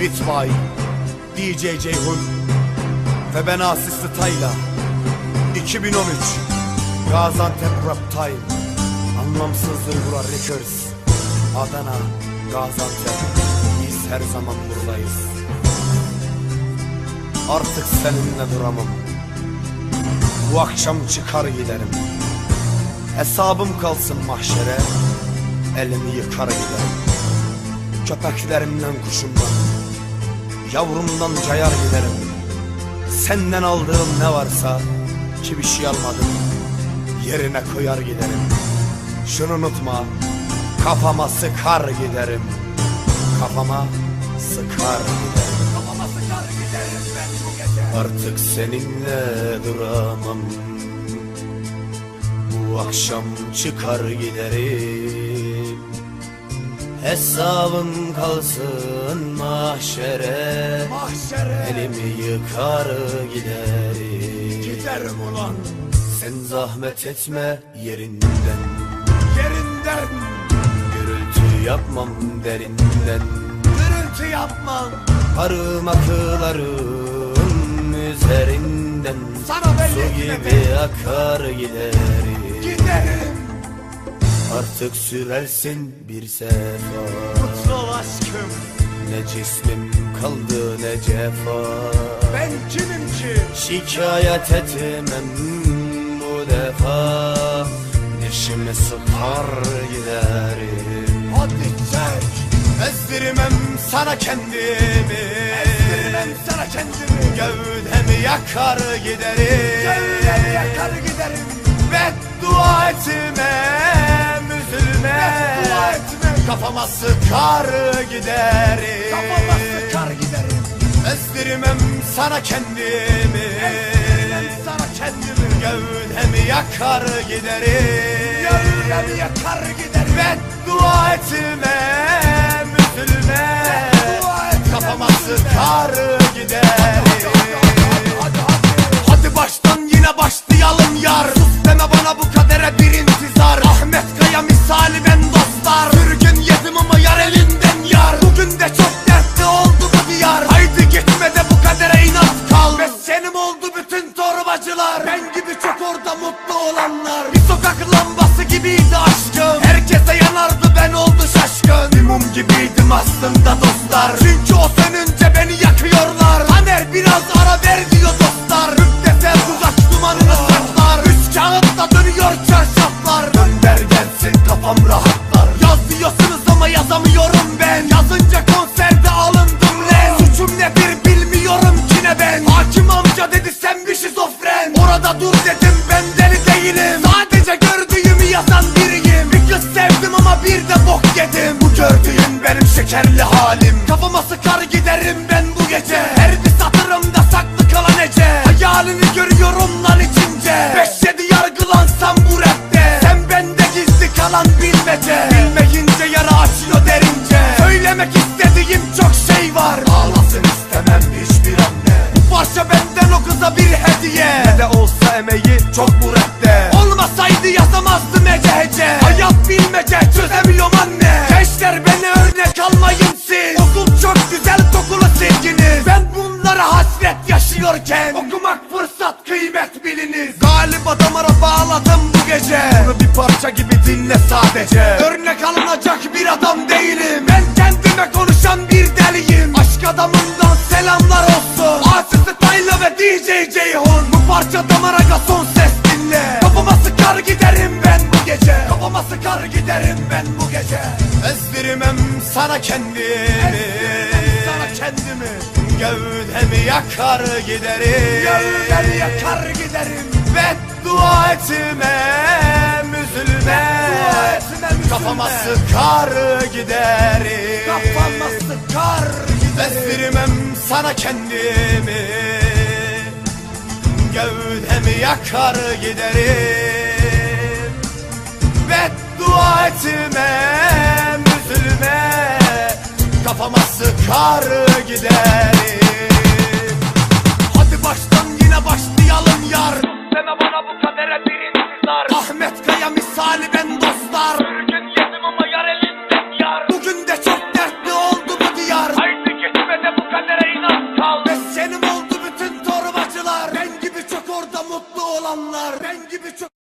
Bitbay, DJ Ceyhun ve ben Asisli Tayla. 2013 Gaziantep Rap Time Anlamsızdır Burak Records Adana, Gaziantep. Biz her zaman buradayız. Artık seninle duramam. Bu akşam çıkar giderim. Hesabım kalsın mahşere. Elimi yıkar giderim. Köpeklerimden kuşumdan Yavrumdan cayar giderim. Senden aldığım ne varsa Ki bir şey almadım Yerine koyar giderim. Şunu unutma Kafama sıkar giderim. Kafama sıkar giderim. Kafama sıkar giderim ben bu gece. Artık seninle duramam. Bu akşam çıkar giderim Hesabım kalsın mahşere. Mahşere. Elimi yıkar giderim giderim ulan. Sen zahmet etme yerinden. Yerinden. Gürültü yapmam derinden. Gürültü yapmam. Parmaklarım üzerinden. Sana Su belli gibi etme akar giderim. Giderim Artık sürersin bir sefa Mutlu ol aşkım. Ne cismim kaldı ne cefa. Ben kimim ki? Şikayet etmem bu defa. Dişimi sıkar giderim Hadi çek Ezdirmem sana kendimi. Ezdirmem sana kendimi. Gövdemi yakar giderim. Gövdemi yakar giderim. Beddua etmem Kafama sıkar giderim Kafama sıkar giderim Ezdirmem sana kendimi. Ezdirmem sana kendimi. Gövdemi yakar giderim Gövdemi yakar giderim Beddua etmem gibiydim aslında dostlar. Çünkü o sönünce beni yakıyorlar. Taner biraz ara ver diyor dostlar. Müptesel dudak dumanını saklar Üç kağıtta dönüyor çarşaflar. Gönder gelsin kafam rahatlar. Yaz diyorsunuz ama yazamıyorum ben. Yazınca konserde alındım lan Suçum nedir bilmiyorum ki ne ben. Hakim amca dedi sen bir şizofren. Orada dur dedim kıymet biliniz Galiba damara bağladım bu gece. Bunu bir parça gibi dinle sadece. Örnek alınacak bir adam değilim. Ben kendime konuşan bir deliyim. Aşk adamından selamlar olsun. Asisi Tayla ve DJ Ceyhun. Bu parça damara son ses dinle. Kafama sıkar giderim ben bu gece. Kafama sıkar giderim ben bu gece. Ezdirmem sana kendimi. Sana kendimi Gövdemi yakar giderim. Gövdemi yakar giderim. Beddua etmem üzülme. Kafama sıkar giderim. Kafama sıkar giderim. Ezdirmem sana kendimi. Gövdemi yakar giderim. Beddua etmem sıkar giderim